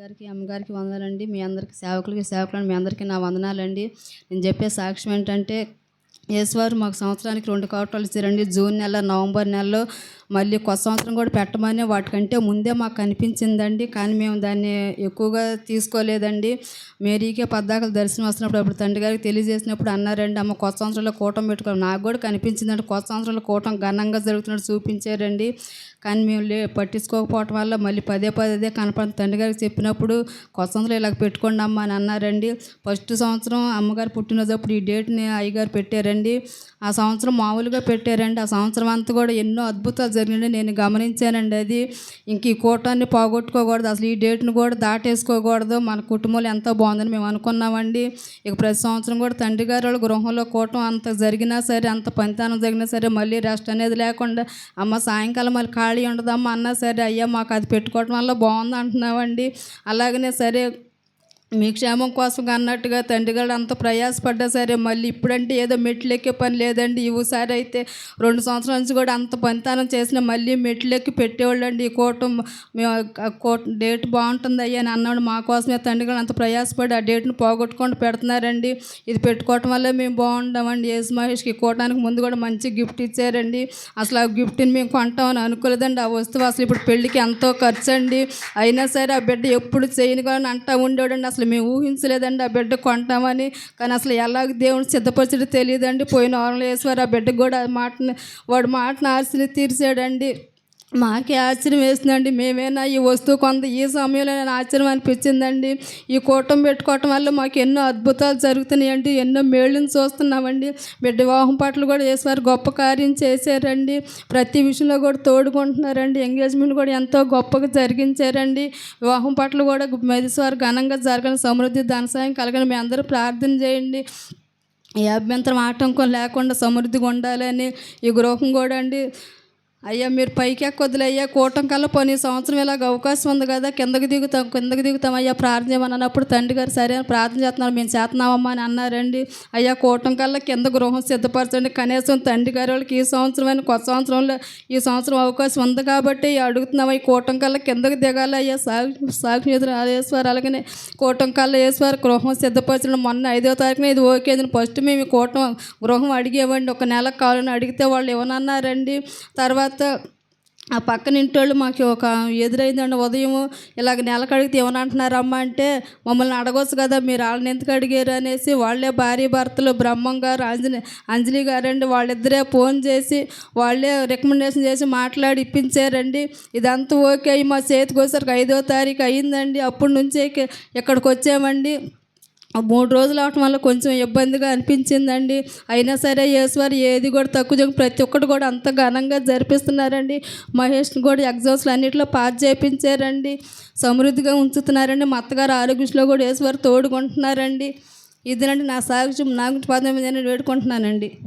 గారికి అమ్మగారికి వందనాలండి మీ అందరికి సేవకులకి సేవకులను మీ అందరికీ నా వందనాలండి. నేను చెప్పే సాక్ష్యం ఏంటంటే యేసువారు మాకు సంవత్సరానికి రెండు కోటలు ఇచ్చారండి. జూన్ నెల నవంబర్ నెలలో మళ్ళీ కొత్త సంవత్సరం కూడా పెట్టమని వాటికంటే ముందే మాకు కనిపించిందండి కానీ మేము దాన్ని ఎక్కువగా తీసుకోలేదండి. మేరీకే పద్దాకలు దర్శనం వస్తున్నప్పుడు అప్పుడు తండ్రి గారికి తెలియజేసినప్పుడు అన్నారండి అమ్మ కొత్త సంవత్సరంలో కూటం పెట్టుకోవాలి నాకు కూడా కనిపించిందండి. కొత్త సంవత్సరంలో కూటం ఘనంగా జరుగుతున్నట్టు చూపించారండి. కానీ మేము లే పట్టించుకోకపోవటం వల్ల మళ్ళీ పదే పదే కనపడిన తండ్రి గారికి చెప్పినప్పుడు కొత్త సంవత్సరం ఇలా పెట్టుకోండి అమ్మ అని అన్నారండి. ఫస్ట్ సంవత్సరం అమ్మగారు పుట్టినప్పుడు ఈ డేట్ని అయ్యగారు పెట్టారండి. ఆ సంవత్సరం మామూలుగా పెట్టారండి. ఆ సంవత్సరం అంతా కూడా ఎన్నో అద్భుతాలు జరిగినాయి నేను గమనించానండి. అది ఇంక ఈ కూటాన్ని పోగొట్టుకోకూడదు. అసలు ఈ డేట్ని కూడా దాటేసుకోకూడదు. మన కుటుంబంలో ఎంతో బాగుందని మేము అనుకున్నామండి. ఇక ప్రతి సంవత్సరం కూడా తండ్రి గారు వాళ్ళ గృహంలో కూటం అంత జరిగినా సరే అంత పంతానం జరిగినా సరే మళ్ళీ రెస్ట్ అనేది లేకుండా అమ్మ సాయంకాలం మళ్ళీ ఖాళీ ఉండదమ్మా అన్నా సరే అయ్యా మాకు అది పెట్టుకోవటం వల్ల బాగుంది అంటున్నామండి అలాగనే సరే మీ క్షేమం కోసం అన్నట్టుగా తండ్రి గారు అంత ప్రయాసపడ్డా సరే మళ్ళీ ఇప్పుడంటే ఏదో మెట్లు ఎక్కే పని లేదండి. ఈసారి అయితే రెండు సంవత్సరాల నుంచి కూడా అంత పనితనం చేసినా మళ్ళీ మెట్లు ఎక్కి పెట్టేవాళ్ళండి. ఈ కూటం మేము కోట డేట్ బాగుంటుంది అయ్యా అని అన్నాడు. మా కోసమే తండ్రి గారు అంత ప్రయాసపడి ఆ డేట్ని పోగొట్టుకొని పెడుతున్నారండి. ఇది పెట్టుకోవటం వల్ల మేము బాగుండమండి. యేసు మహేష్కి కూటానికి ముందు కూడా మంచి గిఫ్ట్ ఇచ్చారండి. అసలు ఆ గిఫ్ట్ని మేము కొంటామని అనుకోలేదండి. ఆ వస్తువు అసలు ఇప్పుడు పెళ్ళికి ఎంతో ఖర్చు అండి అయినా సరే ఆ బిడ్డ ఎప్పుడు చేయని కానీ అంటా ఉండేవాడండి. అసలు అసలు మేము ఊహించలేదండి ఆ బిడ్డ కొంటామని. కానీ అసలు ఎలాగ దేవుని సిద్ధపరచడం తెలియదండి. పోయిన వారంలో వేసేవారు ఆ బిడ్డకు కూడా ఆ మాటని వాడు మాటను ఆశని తీర్చాడండి. మాకే ఆశ్చర్యం వేసిందండి. మేమేనా ఈ వస్తువు కొంత ఈ సమయంలో నేను ఆశ్చర్యం అనిపించిందండి. ఈ కూటం పెట్టుకోవటం వల్ల మాకు ఎన్నో అద్భుతాలు జరుగుతున్నాయండి. ఎన్నో మేళ్ళని చూస్తున్నామండి. బిడ్డ వివాహం పట్ల కూడా చేసేవారు గొప్ప కార్యం చేశారండి. ప్రతి విషయంలో కూడా తోడుకుంటున్నారండి. ఎంగేజ్మెంట్ కూడా ఎంతో గొప్పగా జరిగించారండి. వివాహం పట్ల కూడా మెదిసేవారు ఘనంగా జరగని సమృద్ధి ధనసాయం కలగని మీ అందరూ ప్రార్థన చేయండి. ఏ అభ్యంతరం ఆటంకం లేకుండా సమృద్ధిగా ఉండాలని ఈ గృహం కూడా అండి. అయ్యా మీరు పైకి ఎక్కొద్దులే అయ్యా కూటం కల్లా పోనీ సంవత్సరం ఇలాగ అవకాశం ఉంది కదా కిందకి దిగుతాం కిందకి దిగుతాం. అయ్యా ప్రార్థన చేయమని అన్నప్పుడు తండ్రి గారు సరే అని ప్రార్థన చేస్తున్నారు. మేము చేస్తున్నామమ్మా అని అన్నారండి. అయ్యా కూటం కల్లా కింద గృహం సిద్ధపరచండి. కనీసం తండ్రి గారి వాళ్ళకి ఈ సంవత్సరమైన కొత్త సంవత్సరంలో ఈ సంవత్సరం అవకాశం ఉంది కాబట్టి అడుగుతున్నాం. ఈ కూటం కల్లా కిందకి దిగాలి. అయ్యా సాక్షి సాక్షి వేసేవారు అలాగనే కూటం కల్లా వేసేవారు గృహం సిద్ధపరచడం. మొన్న ఐదో తారీఖున ఇది ఓకే అని ఫస్ట్ మేము ఈ కూటం గృహం అడిగేవండి ఒక నెల కావాలని అడిగితే వాళ్ళు ఇవ్వనన్నారండి. తర్వాత ఆ పక్కన ఇంటోళ్ళు మాకు ఒక ఎదురైందండి ఉదయం ఇలాగ నెలకు అడిగితే ఏమనంటున్నారమ్మా అంటే మమ్మల్ని అడగొచ్చు కదా మీరు వాళ్ళని ఎందుకు అడిగారు? అనేసి వాళ్ళే భార్య భర్తలు బ్రహ్మం గారు అంజలి అంజలి గారండి వాళ్ళిద్దరే ఫోన్ చేసి వాళ్ళే రికమెండేషన్ చేసి మాట్లాడి ఇప్పించారండి. ఇదంతా ఓకే అయ్యి మా చేతికి వచ్చేసరికి ఐదో తారీఖు అయ్యిందండి అప్పటి నుంచే ఇక్కడికి వచ్చామండి. మూడు రోజులు అవటం వల్ల కొంచెం ఇబ్బందిగా అనిపించిందండి. అయినా సరే యేసువారు ఏది కూడా తక్కువ చేయకుండా ప్రతి ఒక్కటి కూడా అంత ఘనంగా జరిపిస్తున్నారండి. మహేష్ని కూడా ఎగ్జామ్స్లో అన్నింటిలో పాస్ చేయించారండి. సమృద్ధిగా ఉంచుతున్నారండి. మా అత్తగారు ఆరోగ్యంలో కూడా యేసువారు తోడుకుంటున్నారండి. ఇదేనండి నా సాక్ష్యం నా గురించి పదవి వేడుకుంటున్నానండి.